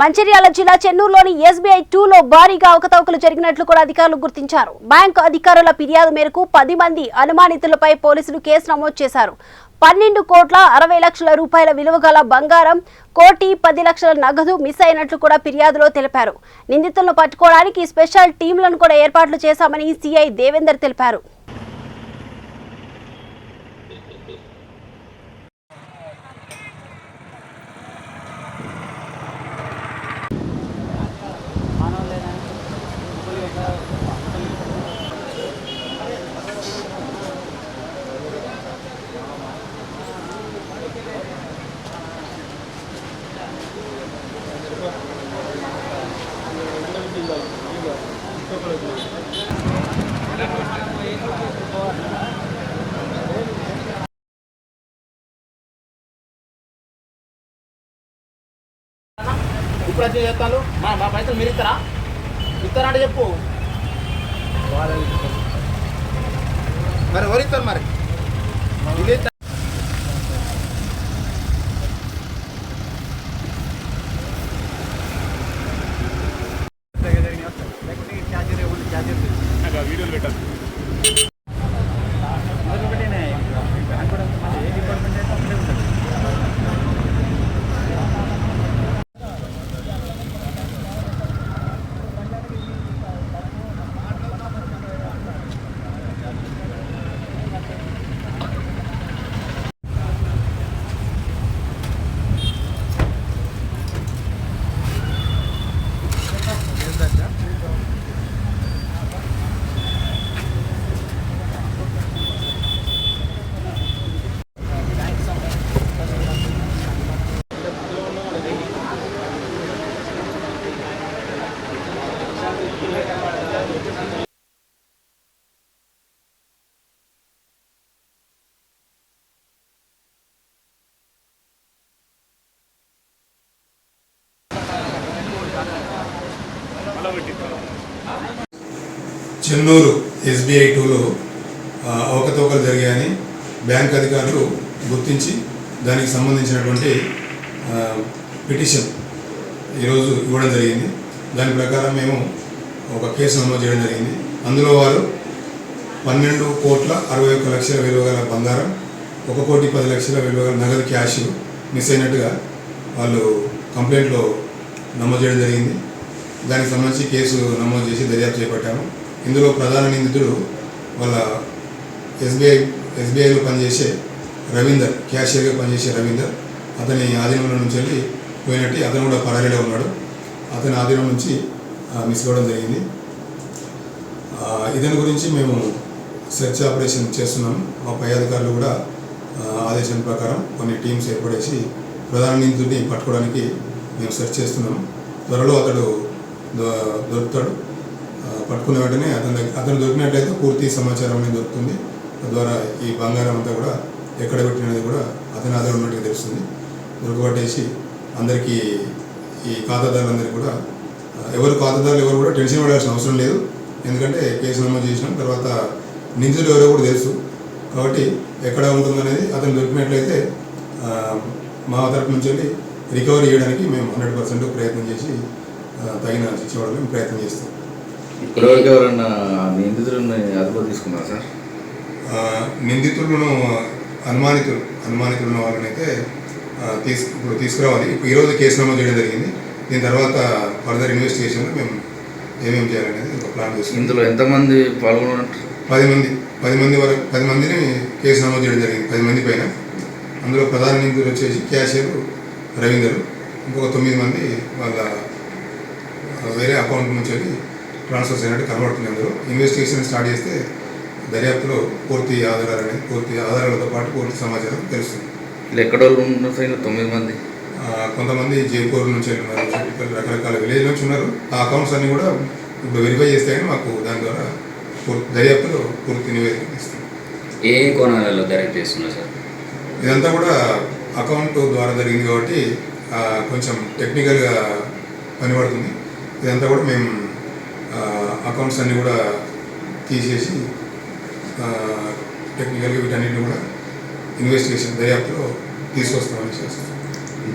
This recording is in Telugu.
మంచిర్యాల జిల్లా చెన్నూరులోని ఎస్బీఐ టూలో భారీగా అవకతవకలు జరిగినట్లు కూడా అధికారులు గుర్తించారు. బ్యాంకు అధికారుల ఫిర్యాదు మేరకు పది మంది అనుమానితులపై పోలీసులు కేసు నమోదు చేశారు. పన్నెండు కోట్ల అరవై లక్షల రూపాయల విలువ గల బంగారం కోటి పది లక్షల నగదు మిస్ అయినట్లు కూడా ఫిర్యాదులో తెలిపారు. నిందితులను పట్టుకోవడానికి స్పెషల్ టీంలను కూడా ఏర్పాట్లు చేశామని సిఐ దేవేందర్ తెలిపారు. ఇప్పుడు వచ్చి చేస్తాను మా మా పైసలు మీరు ఇస్తారా? ఇస్తారా అంటే చెప్పు. మరి ఎవరు ఇస్తారు మరి ఇది ఇస్తా- చెన్నూరు ఎస్బీఐ టూలో అవకతవకలు జరిగాయని బ్యాంక్ అధికారులు గుర్తించి దానికి సంబంధించినటువంటి పిటిషన్ ఈరోజు ఇవ్వడం జరిగింది. దాని ప్రకారం మేము ఒక కేసు నమోదు చేయడం జరిగింది. అందులో వారు పన్నెండు కోట్ల అరవై ఒక్క లక్షల విలువ గల బంగారం ఒక కోటి పది లక్షల విలువ గల నగదు క్యాష్ మిస్ అయినట్టుగా వాళ్ళు కంప్లైంట్లో నమోదు చేయడం జరిగింది. దానికి సంబంధించి కేసు నమోదు చేసి దర్యాప్తు చేపట్టాము. ఇందులో ప్రధాన నిందితుడు వాళ్ళ ఎస్బీఐ ఎస్బీఐలో పనిచేసే రవీందర్ క్యాషియర్గా పనిచేసే రవీందర్. అతని ఆధీనంలో నుంచి వెళ్ళి పోయినట్టు అతను కూడా పరారీలో ఉన్నాడు. అతని ఆధీనం నుంచి మిస్ అవ్వడం జరిగింది. ఇదని ఇతని గురించి మేము సెర్చ్ ఆపరేషన్ చేస్తున్నాము మా పై అధికారులు కూడా ఆదేశం ప్రకారం కొన్ని టీమ్స్ ఏర్పడేసి ప్రధాన నిందితుడిని పట్టుకోవడానికి మేము సెర్చ్ చేస్తున్నాము త్వరలో అతడు దొరుకుతాడు. పట్టుకున్న వెంటనే అతని అతను దొరికినట్లయితే పూర్తి సమాచారం అనేది దొరుకుతుంది. తద్వారా ఈ బంగారం అంతా కూడా ఎక్కడ పెట్టినది కూడా అతని ఆధారం ఉన్నట్టుగా తెలుస్తుంది. దొరకబట్టేసి అందరికీ ఈ ఖాతాదారులందరికీ కూడా ఎవరు ఖాతాదారులు ఎవరు కూడా టెన్షన్ పడాల్సిన అవసరం లేదు. ఎందుకంటే కేసు నమోదు చేసినాం తర్వాత నిందితులు ఎవరో కూడా తెలుసు. కాబట్టి ఎక్కడ ఉంటుందనేది అతను దొరికినట్లయితే మా తరపు నుంచి వెళ్ళి రికవరీ చేయడానికి మేము హండ్రెడ్ పర్సెంట్ ప్రయత్నం చేసి తగిన శిక్ష మేము ప్రయత్నం చేస్తాం. ఇప్పటివరకు ఎవరన్నా నిందితులను అదుపు తీసుకున్నారా సార్? నిందితులను అనుమానితులు అనుమానితులు వాళ్ళనైతే ఆ, తీసు ఇప్పుడు తీసుకురావాలి. ఇప్పుడు ఈరోజు కేసు నమోదు చేయడం జరిగింది. దీని తర్వాత ఫర్దర్ ఇన్వెస్టిగేషన్లో మేము ఏమేమి చేయాలనేది ఒక ప్లాన్ చేస్తున్నాం. ఇందులో ఎంతమంది పాల్గొన్నట్టు పది మంది పది మంది వరకు పది మందిని కేసు నమోదు చేయడం జరిగింది పది మంది పైన. అందులో ప్రధాన నిందితులు వచ్చేసి క్యాషియర్ రవీందర్. ఇంకొక తొమ్మిది మంది వాళ్ళ వేరే అకౌంట్ నుంచి వెళ్ళి ట్రాన్స్ఫర్స్ అయినట్టు కనబడుతుంది అందులో. ఇన్వెస్టిగేషన్ స్టార్ట్ చేస్తే దర్యాప్తులో పూర్తి ఆధారాలు అనేది పూర్తి ఆధారాలతో పాటు పూర్తి సమాచారం తెలుస్తుంది. వీళ్ళు ఎక్కడ వాళ్ళు ఉన్నారు తొమ్మిది మంది? కొంతమంది జైపూర్ నుంచి ఉన్నారు రకరకాల విలేజ్ నుంచి ఉన్నారు. ఆ అకౌంట్స్ అన్ని కూడా ఇప్పుడు వెరిఫై చేస్తే కానీ మాకు దాని ద్వారా పూర్తి దర్యాప్తులో పూర్తి నివేదిక ఇస్తాం. ఏ కోణాలలో డైరెక్ట్ చేస్తున్నారు సార్? ఇదంతా కూడా అకౌంట్ ద్వారా జరిగింది కాబట్టి కొంచెం టెక్నికల్గా పని పడుతుంది ఇదంతా కూడా మేము అకౌంట్స్ అన్నీ కూడా తీసేసి టెక్నికల్గా వీటన్నిటిని కూడా ఇన్వెస్టిగేషన్ దర్యాప్తులో తీసుకొస్తామని చేస్తాం